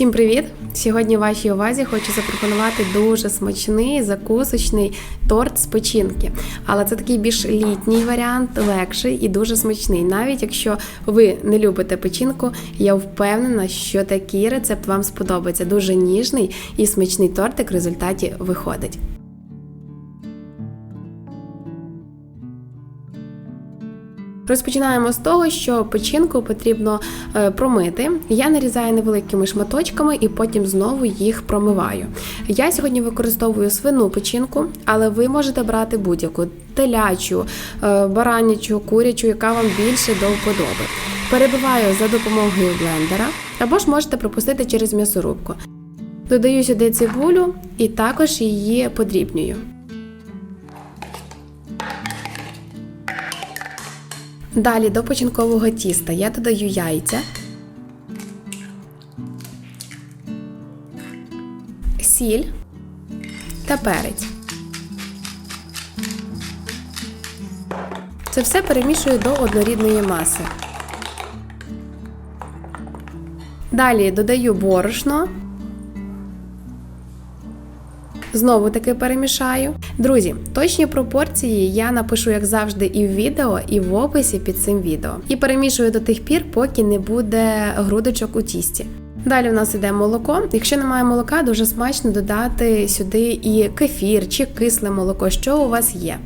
Всім привіт! Сьогодні вашій увазі хочу запропонувати дуже смачний закусочний торт з печінки. Але це такий більш літній варіант, легший і дуже смачний. Навіть якщо ви не любите печінку, я впевнена, що такий рецепт вам сподобається. Дуже ніжний і смачний тортик в результаті виходить. Розпочинаємо з того, що печінку потрібно е, промити. Я нарізаю невеликими шматочками і потім знову їх промиваю. Я сьогодні використовую свину печінку, але ви можете брати будь-яку телячу, е, баранячу, курячу, яка вам більше до вподоби. Перебиваю за допомогою блендера, або ж можете пропустити через м'ясорубку. Додаю сюди цибулю і також її подрібнюю. Далі до починкового тіста я додаю яйця, сіль та перець. Це все перемішую до однорідної маси. Далі додаю борошно. Знову таки перемішаю. Друзі, точні пропорції я напишу, як завжди, і в відео, і в описі під цим відео. І перемішую до тих пір, поки не буде грудочок у тісті. Далі у нас іде молоко. Якщо немає молока, дуже смачно додати сюди і кефір чи кисле молоко, що у вас є.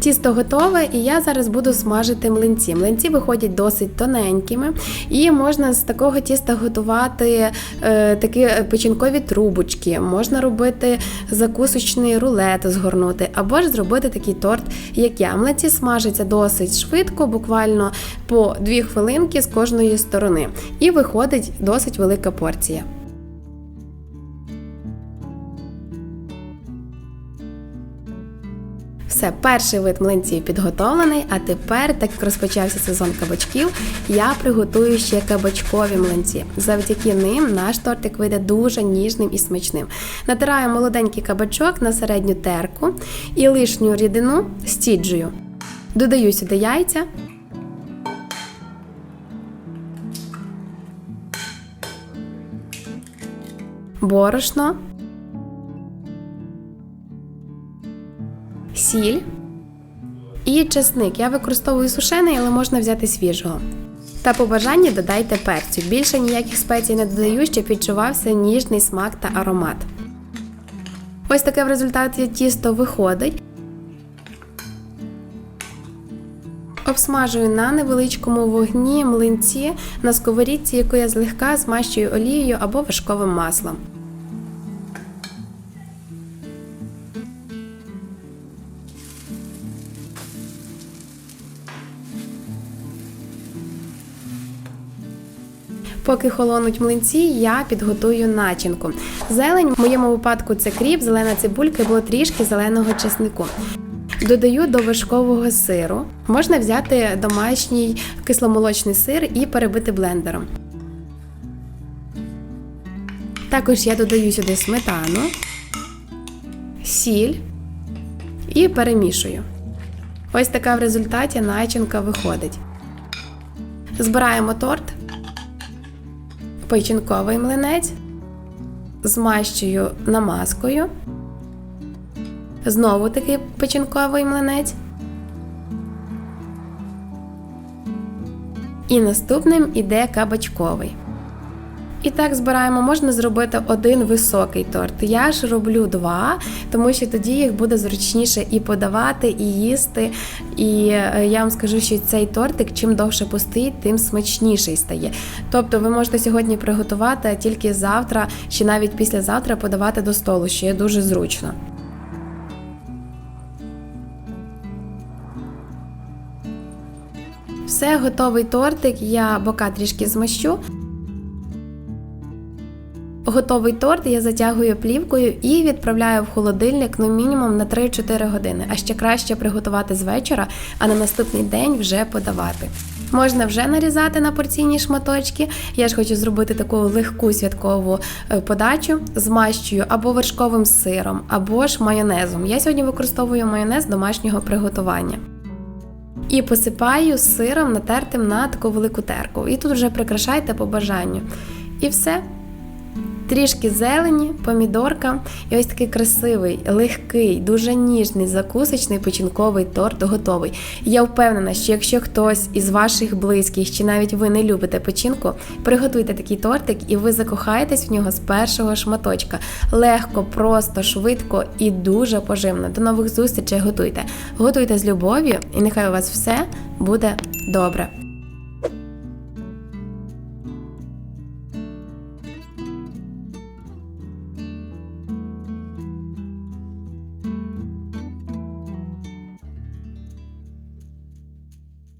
Тісто готове, і я зараз буду смажити млинці. Млинці виходять досить тоненькими, і можна з такого тіста готувати е, такі печінкові трубочки, можна робити закусочний рулет, згорнути, або ж зробити такий торт, як я. Млинці смажаться досить швидко, буквально по 2 хвилинки з кожної сторони. І виходить досить велика порція. Все, перший вид млинців підготовлений, а тепер, так як розпочався сезон кабачків, я приготую ще кабачкові млинці. Завдяки ним наш тортик вийде дуже ніжним і смачним. Натираю молоденький кабачок на середню терку і лишню рідину стіджую. Додаю сюди яйця. Борошно. Сіль і чесник. Я використовую сушений, але можна взяти свіжого. Та по бажанні додайте перцю. Більше ніяких спецій не додаю, щоб відчувався ніжний смак та аромат. Ось таке в результаті тісто виходить. Обсмажую на невеличкому вогні млинці на сковорідці, яку я злегка змащую олією або вершковим маслом. Поки холонуть млинці, я підготую начинку. Зелень в моєму випадку це кріп, зелена цибулька, було трішки зеленого чеснику. Додаю до вершкового сиру. Можна взяти домашній кисломолочний сир і перебити блендером. Також я додаю сюди сметану, сіль і перемішую. Ось така в результаті начинка виходить. Збираємо торт печінковий млинець, змащую намазкою, знову таки печінковий млинець. І наступним іде кабачковий. І так збираємо, можна зробити один високий торт. Я ж роблю два, тому що тоді їх буде зручніше і подавати, і їсти. І е, я вам скажу, що цей тортик чим довше постоїть, тим смачніший стає. Тобто ви можете сьогодні приготувати, а тільки завтра чи навіть післязавтра подавати до столу, що є дуже зручно. Все, готовий тортик, я бока трішки змащу. Готовий торт я затягую плівкою і відправляю в холодильник ну мінімум на 3-4 години, а ще краще приготувати з вечора, а на наступний день вже подавати. Можна вже нарізати на порційні шматочки. Я ж хочу зробити таку легку святкову е, подачу, змащую або вершковим сиром, або ж майонезом. Я сьогодні використовую майонез домашнього приготування. І посипаю сиром натертим на таку велику терку. І тут вже прикрашайте по бажанню. І все. Трішки зелені, помідорка і ось такий красивий, легкий, дуже ніжний, закусочний печінковий торт готовий. Я впевнена, що якщо хтось із ваших близьких чи навіть ви не любите печінку, приготуйте такий тортик і ви закохаєтесь в нього з першого шматочка. Легко, просто, швидко і дуже поживно. До нових зустрічей готуйте. Готуйте з любов'ю, і нехай у вас все буде добре.